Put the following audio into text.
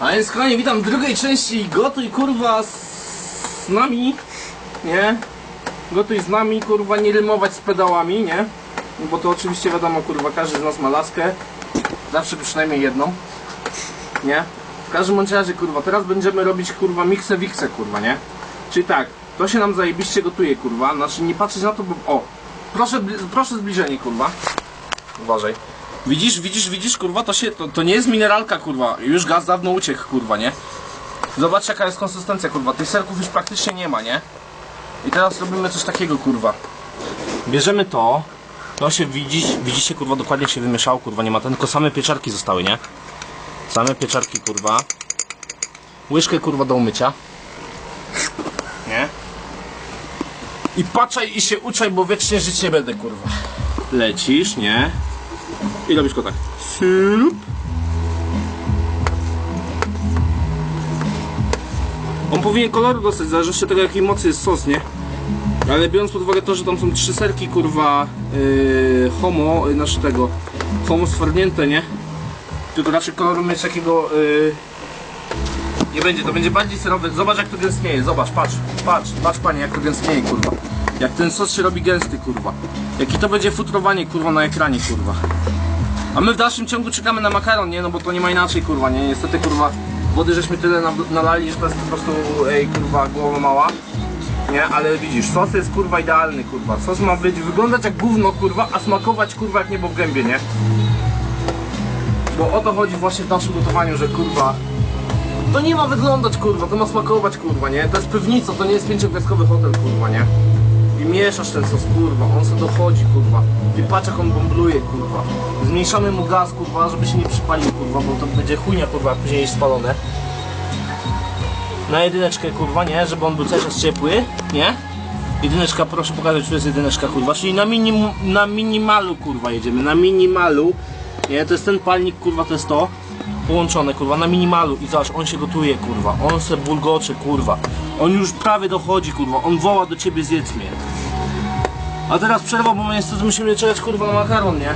A więc kochani, witam w drugiej części Gotuj kurwa z nami, nie? Gotuj z nami, kurwa, nie rymować z pedałami, nie? No Bo to oczywiście wiadomo, kurwa, każdy z nas ma laskę. Zawsze przynajmniej jedną, nie? W każdym razie, kurwa, teraz będziemy robić, kurwa, miksę wikse, kurwa, nie? Czyli tak, to się nam zajebiście gotuje, kurwa, znaczy nie patrzeć na to, bo... O! Proszę, proszę zbliżenie, kurwa. Uważaj. Widzisz, widzisz, widzisz, kurwa, to się, to, to nie jest mineralka, kurwa. Już gaz dawno uciekł, kurwa, nie? Zobacz jaka jest konsystencja, kurwa. Tych serków już praktycznie nie ma, nie? I teraz robimy coś takiego, kurwa. Bierzemy to, to się widzisz, widzicie, kurwa, dokładnie się wymieszało, kurwa, nie ma ten, tylko same pieczarki zostały, nie? Same pieczarki, kurwa. Łyżkę, kurwa, do umycia. Nie? I patrzaj i się uczaj, bo wiecznie żyć nie będę, kurwa. Lecisz, nie? I robisz go tak. Siup. On powinien koloru dostać, zależy od tego jakiej mocy jest sos, nie? Ale biorąc pod uwagę to, że tam są trzy serki, kurwa, yy, homo, yy, znaczy tego, homo stwardnięte, nie? Tylko raczej koloru mieć takiego, yy, nie będzie, to będzie bardziej serowy. Zobacz jak to gęstnieje, zobacz, patrz, patrz, patrz panie jak to gęstnieje, kurwa. Jak ten sos się robi gęsty, kurwa. Jaki to będzie futrowanie, kurwa, na ekranie, kurwa. A my w dalszym ciągu czekamy na makaron, nie? No bo to nie ma inaczej, kurwa, nie? Niestety, kurwa, wody żeśmy tyle na- nalali, że to jest po prostu, ej, kurwa, głowa mała. Nie, ale widzisz, sos jest, kurwa, idealny, kurwa. Sos ma być, wyglądać jak gówno, kurwa, a smakować, kurwa, jak niebo w gębie, nie? Bo o to chodzi właśnie w naszym gotowaniu, że, kurwa, to nie ma wyglądać, kurwa, to ma smakować, kurwa, nie? To jest piwnica, to nie jest pięciogwiazdkowy hotel, kurwa, nie? I mieszasz ten sos, kurwa, on sobie dochodzi, kurwa. Ty patrz jak on bąbluje, kurwa. Zmniejszamy mu gaz, kurwa, żeby się nie przypalił, kurwa, bo to będzie chujnia, kurwa, jak później jest spalone. Na jedyneczkę, kurwa, nie? Żeby on był cały czas ciepły, nie? Jedyneczka, proszę pokazać, tu jest jedyneczka, kurwa, czyli na, minim, na minimalu, kurwa, jedziemy, na minimalu. Nie, to jest ten palnik, kurwa, to jest to. Połączone, kurwa, na minimalu i zobacz, on się gotuje, kurwa, on se bulgocze, kurwa. On już prawie dochodzi, kurwa, on woła do ciebie, zjedz mnie. A teraz przerwa, bo my niestety musimy czekać, kurwa, na makaron, nie?